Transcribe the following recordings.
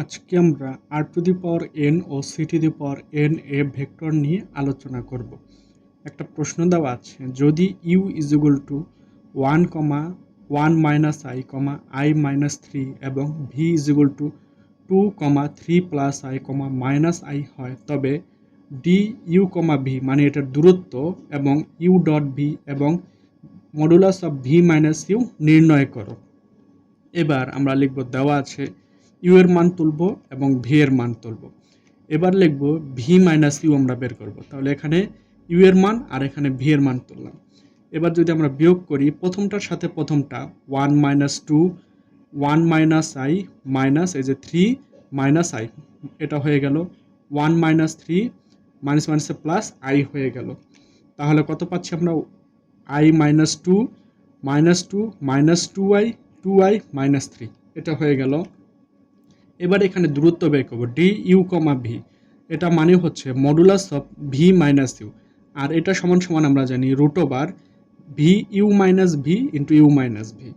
আজকে আমরা R to the power n O C to the power n A vector নিয়ে আলোচনা করব। একটা প্রশ্ন দেওয়া আছে, যদি u is equal to one comma one minus i comma i minus three এবং v is equal to two comma three plus i comma minus i হয়, তবে ডি ইউ কমা ভি মানে এটার দূরত্ব এবং ইউ ডট ভি এবং modulus of v minus u নির্ণয় করো। এবার আমরা লিখব দেওয়া আছে ইউ এর মান তুলব এবং ভি এর মান তুলব। এবার লিখব ভি মাইনাস ইউ আমরা বের করব। তাহলে এখানে ইউ এর মান আর এখানে ভি এর মান তুললাম। এবার যদি আমরা বিয়োগ করি, প্রথমটার সাথে প্রথমটা, one minus two, one minus i minus এই যে থ্রি মাইনাস আই, এটা হয়ে গেল। ওয়ান মাইনাস থ্রি মাইনাস মাইনাসে প্লাস আই হয়ে গেল। তাহলে কত পাচ্ছি আমরা? I minus two minus two minus two i two i minus three, এটা হয়ে গেল। এবার এখানে দূরত্ব বের করব ডি ইউ কমা ভি এটা মানে হচ্ছে modulus of v minus u আর এটা সমান সমান আমরা জানি root over v u minus v into u minus v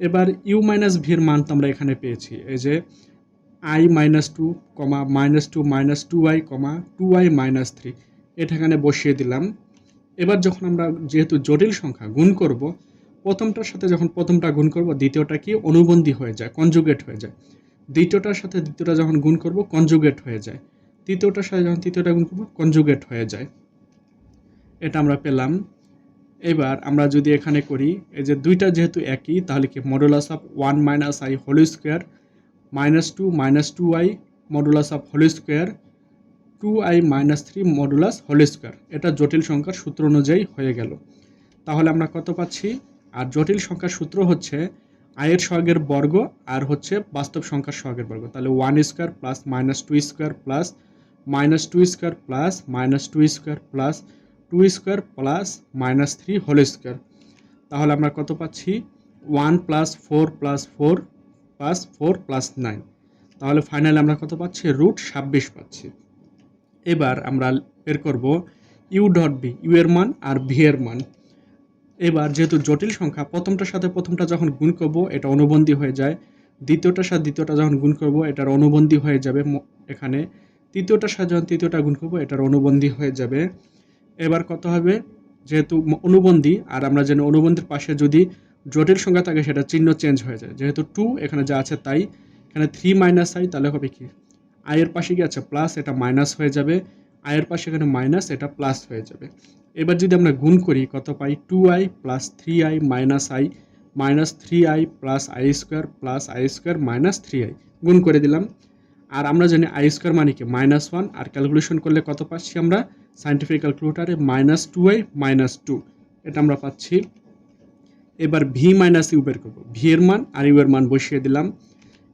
এবার ইউ মাইনাস ভির মান তো আমরা এখানে পেয়েছি, এই যে i minus two comma minus two minus two i comma two i minus three এটা এখানে বসিয়ে দিলাম। এবার যখন আমরা যেহেতু জটিল সংখ্যা গুণ করব, প্রথমটার সাথে যখন প্রথমটা গুণ করব, দ্বিতীয়টা কি? অনুবন্ধী হয়ে যায় কনজুগেট হয়ে যায়। দ্বিতীয়টার সাথে দ্বিতীয়টা যখন গুণ করব কনজুগেট হয়ে যায়। তৃতীয়টার সাথে যখন তৃতীয়টা গুণ করব কনজুগেট হয়ে যায়। এটা আমরা পেলাম। এবার আমরা যদি এখানে করি, এই যে দুইটা যেহেতু একই, তাহলে কি modulus of one minus i whole square minus two minus two i modulus of whole square two i minus three modulus whole square এটা জটিল সংখ্যার সূত্র অনুযায়ী হয়ে গেল। তাহলে আমরা কত পাচ্ছি? আর জটিল সংখ্যার সূত্র হচ্ছে আয়ের সহগের বর্গ আর হচ্ছে বাস্তব সংখ্যার সহগের বর্গ। তাহলে one square plus minus two square plus minus two square plus minus two square plus two square plus minus three whole square তাহলে আমরা কত পাচ্ছি? One plus four plus four plus four plus nine তাহলে finally আমরা কত পাচ্ছি? Root ছাব্বিশ পাচ্ছি। এবার আমরা বের করব ইউ ডট বি ইউ এর মান আর ভি এর মান। এবার যেহেতু জটিল সংখ্যা, প্রথমটার সাথে প্রথমটা যখন গুণ করব, এটা অনুবন্ধী হয়ে যায়। দ্বিতীয়টার সাথে দ্বিতীয়টা যখন গুণ করব, এটার অনুবন্ধী হয়ে যাবে এখানে। তৃতীয়টার সাথে যখন তৃতীয়টা গুণ করব, এটার অনুবন্ধী হয়ে যাবে। এবার কত হবে? যেহেতু অনুবন্ধী, আর আমরা যেন অনুবন্ধীর পাশে যদি জটিল সংখ্যা থাকে, সেটা চিহ্ন চেঞ্জ হয়ে যায়। যেহেতু টু এখানে যা আছে তাই। এখানে থ্রি মাইনাস আই তাহলে হবে কি? আয়ের পাশে কি আছে? প্লাস এটা মাইনাস হয়ে যাবে। আয়ের পাশে এখানে মাইনাস এটা প্লাস হয়ে যাবে। এবার যদি আমরা গুণ করি, কত পাই? Two i plus three i minus i minus three i plus i square plus i square minus three i গুণ করে দিলাম। আর আমরা জানি আই স্কোয়ার মানে কি? মাইনাস ওয়ান আর ক্যালকুলেশন করলে কত পাচ্ছি আমরা? সাইন্টিফিক ক্যালকুলেটারে minus two i minus two এটা আমরা পাচ্ছি। এবার ভি মাইনাস ইউ বের করব। ভি এর মান আর ইউ এর মান বসিয়ে দিলাম।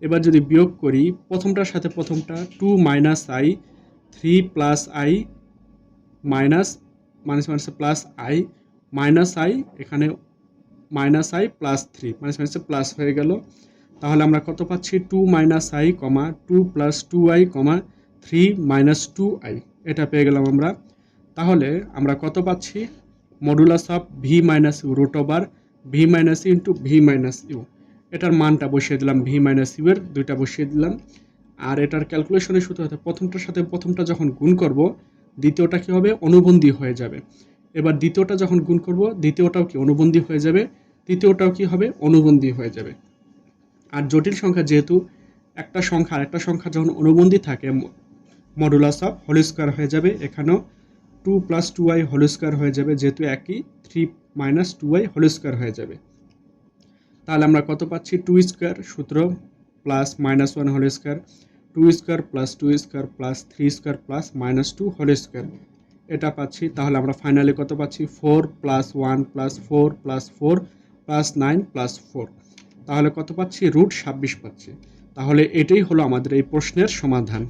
এবার যদি বিয়োগ করি, প্রথমটার সাথে প্রথমটা two minus i three plus i minus minus মাইনাসে প্লাস আই মাইনাস আই এখানে minus i plus three minus মাইনাসে প্লাস হয়ে গেল। তাহলে আমরা কত পাচ্ছি? Two minus i comma two plus two i comma three minus two i এটা পেয়ে গেলাম আমরা। তাহলে আমরা কত পাচ্ছি? Modulus of v minus u root over v minus into v minus u এটার মানটা বসিয়ে দিলাম ভি মাইনাস ইউ এর, দুইটা বসিয়ে দিলাম। আর এটার ক্যালকুলেশনের সূত্র হতে প্রথমটার সাথে প্রথমটা যখন গুণ করব, দ্বিতীয়টা কী হবে? অনুবন্ধী হয়ে যাবে। এবার দ্বিতীয়টা যখন গুণ করব, দ্বিতীয়টাও কি অনুবন্ধী হয়ে যাবে? তৃতীয়টাও কি হবে? অনুবন্ধী হয়ে যাবে। আর জটিল সংখ্যা যেহেতু, একটা সংখ্যা আর একটা সংখ্যা যখন অনুবন্ধী থাকে মডুলাস অফ হোল স্কোয়ার হয়ে যাবে। এখানেও two plus two i whole square হয়ে যাবে, যেহেতু একই three minus two i whole square হয়ে যাবে। তাহলে আমরা কত পাচ্ছি? টু স্কোয়ার সূত্র plus minus one whole square two square plus two square plus three square plus minus two whole square এটা পাচ্ছি, তাহলে আমরা ফাইনালি কত পাচ্ছি? Four plus one plus four plus four plus nine plus four তাহলে কত পাচ্ছি? রুট ছাব্বিশ পাচ্ছি। তাহলে এটাই হলো আমাদের এই প্রশ্নের সমাধান।